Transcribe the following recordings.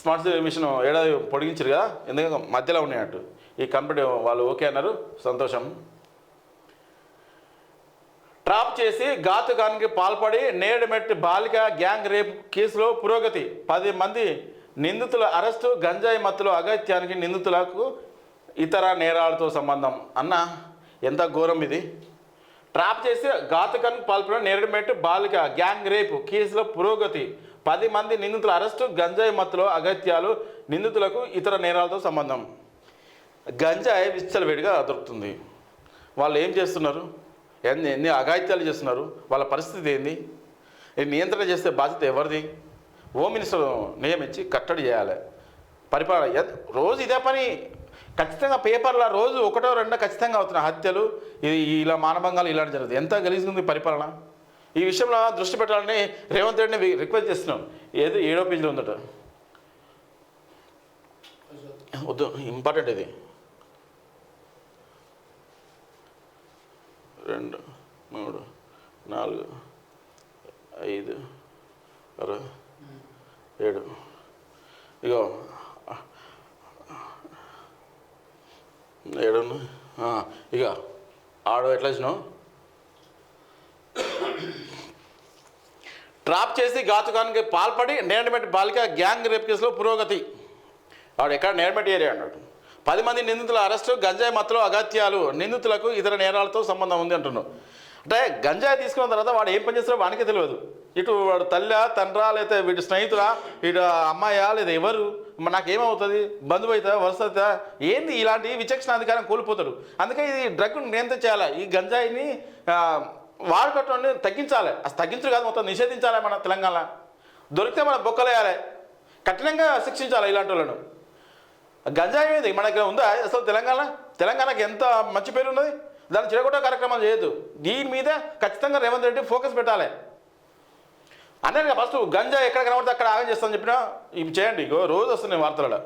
Smart city mission ఏడాది పొడిగించారు కదా ఎందుకంటే మధ్యలో ఉన్నాయట్టు ఈ కంపెనీ వాళ్ళు ఓకే అన్నారు సంతోషం. ట్రాప్ చేసి ఘాతుకానికి పాల్పడి నేడుమెట్టి బాలిక గ్యాంగ్ రేప్ కేసులో పురోగతి. పది మంది నిందితుల అరెస్టు గంజాయి మత్తులో అగత్యానికి నిందితులకు ఇతర నేరాలతో సంబంధం. అన్న ఎంత ఘోరం ఇది. ట్రాప్ చేసి ఘాతుకానికి పాల్పడిన నేడుమెట్టి బాలిక గ్యాంగ్ రేప్ కేసులో పురోగతి. పది మంది నిందితుల అరెస్టు గంజాయి మత్తులో అగత్యాలు నిందితులకు ఇతర నేరాలతో సంబంధం. గంజాయి విచ్చలవిడిగా దొరుకుతుంది. వాళ్ళు ఏం చేస్తున్నారు? ఎన్ని ఎన్ని అఘాయిత్యాలు చేస్తున్నారు? వాళ్ళ పరిస్థితి ఏంది? నియంత్రణ చేసే బాధ్యత ఎవరిది? హోమ్ మినిస్టర్ నియమించి కట్టడి చేయాలి. పరిపాలన రోజు ఇదే పని. ఖచ్చితంగా పేపర్లో రోజు ఒకటో రెండో ఖచ్చితంగా అవుతున్నాయి హత్యలు. ఇది ఇలా మానభంగాలు ఇలాంటి జరుగుతుంది ఎంత గలీజుంది పరిపాలన? ఈ విషయంలో దృష్టి పెట్టాలని రేవంత్ రెడ్డిని రిక్వెస్ట్ చేస్తున్నాం. ఏది? ఏడో పేజీలో ఉందట. వద్దు ఇంపార్టెంట్ ఇది. రెండు మూడు నాలుగు ఐదు ఆరు ఏడు. ఇగో ఏడు ఇక ఆడు ఎట్లా వచ్చినావు ట్రాప్ చేసి ఘాతుకానికి పాల్పడి నేరమెట్టి బాలిక గ్యాంగ్ రేప్ కేసులో పురోగతి. వాడు ఎక్కడ? నేరమెట్టి ఏరియా అన్నాడు పది మంది నిందితుల అరెస్టు గంజాయి మత్తులో అగత్యాలు. నిందితులకు ఇతర నేరాలతో సంబంధం ఉంది అంటున్నాడు అంటే గంజాయి తీసుకున్న తర్వాత వాడు ఏం పని చేస్తాడో తెలియదు. ఇటు వాడు తల్లి తండ్రా లేదా వీటి స్నేహితురా వీడు అమ్మాయా లేదా ఎవరు? నాకేమవుతుంది? బంధువు అవుతా వరుస అవుతా ఏంది ఇలాంటి విచక్షణ అధికారం కోల్పోతాడు. అందుకే ఇది డ్రగ్ నియంత్రణ చేయాలి ఈ గంజాయిని ఆ, తగ్గించాలి. అసలు తగ్గించరు కాదు మొత్తం నిషేధించాలి మన తెలంగాణ. దొరికితే మన బొక్కలేయాలి. కఠినంగా శిక్షించాలి ఇలాంటి వాళ్ళను గంజాయి మీద మన దగ్గర ఉందా? అసలు తెలంగాణ? తెలంగాణకి ఎంత మంచి పేరు ఉన్నది? దాన్ని చెడగొట్టే కార్యక్రమం చేయొద్దు. దీని మీద ఖచ్చితంగా రేవంత్ రెడ్డి ఫోకస్ పెట్టాలి. అన్నట్టుగా ఫస్ట్ గంజా ఎక్కడ కనబడితే అక్కడ ఆగం చేస్తామని చెప్పినా ఇవి చేయండి. ఇగో రోజు వస్తున్నాయి వార్తలలో.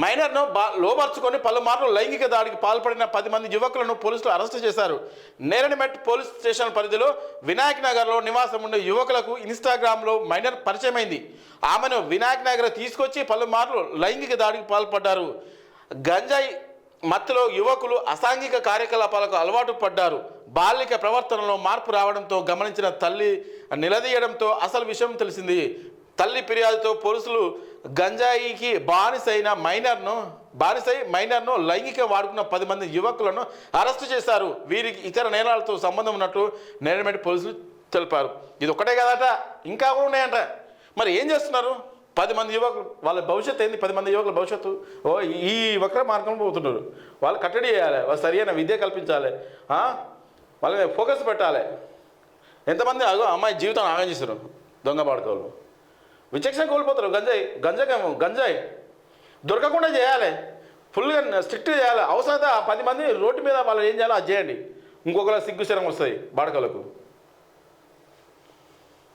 మైనర్ను బా లోపరుచుకొని పలుమార్లు లైంగిక దాడికి పాల్పడిన పది మంది యువకులను పోలీసులు అరెస్టు చేశారు. నేరడిమెట్ పోలీస్ స్టేషన్ పరిధిలో వినాయక్ నగర్లో నివాసం ఉండే యువకులకు ఇన్స్టాగ్రామ్లో మైనర్ పరిచయమైంది. ఆమెను వినాయక్ నగర్ తీసుకొచ్చి పలుమార్లు లైంగిక దాడికి పాల్పడ్డారు. గంజాయి మత్తులో యువకులు అసాంఘిక కార్యకలాపాలకు అలవాటు పడ్డారు. బాలిక ప్రవర్తనలో మార్పు రావడంతో గమనించిన తల్లి నిలదీయడంతో అసలు విషయం తెలిసింది. తల్లి ఫిర్యాదుతో పోలీసులు గంజాయికి బానిసైన మైనర్ను బానిసై మైనర్ను లైంగిక వాడుకున్న పది మంది యువకులను అరెస్టు చేశారు. వీరికి ఇతర నేరాలతో సంబంధం ఉన్నట్టు నేరమెట్టి పోలీసులు తెలిపారు. ఇది ఒకటే కదట ఇంకా కూడా ఉన్నాయంట. మరి ఏం చేస్తున్నారు? పది మంది యువకులు వాళ్ళ భవిష్యత్తు ఏంది? పది మంది యువకుల భవిష్యత్తు? ఓ ఈ వక్ర మార్గంలో పోతున్నారు. వాళ్ళు కట్టడి చేయాలి వాళ్ళు సరైన విద్య కల్పించాలి వాళ్ళ ఫోకస్ పెట్టాలి. ఎంతమంది అగో అమ్మాయి జీవితం ఆగం చేశారు దొంగ పాడుకోవాలి విచక్షణ కోల్పోతారు. గంజాయి గంజాయి గంజాయి. దొరకకుండా చేయాలి. ఫుల్గా స్ట్రిక్ట్ చేయాలి. అవసరమైతే ఆ పది మంది రోడ్డు మీద వాళ్ళు ఏం చేయాలో అది చేయండి. ఇంకొకలా సిగ్గు శరం వస్తుంది బాడకలకు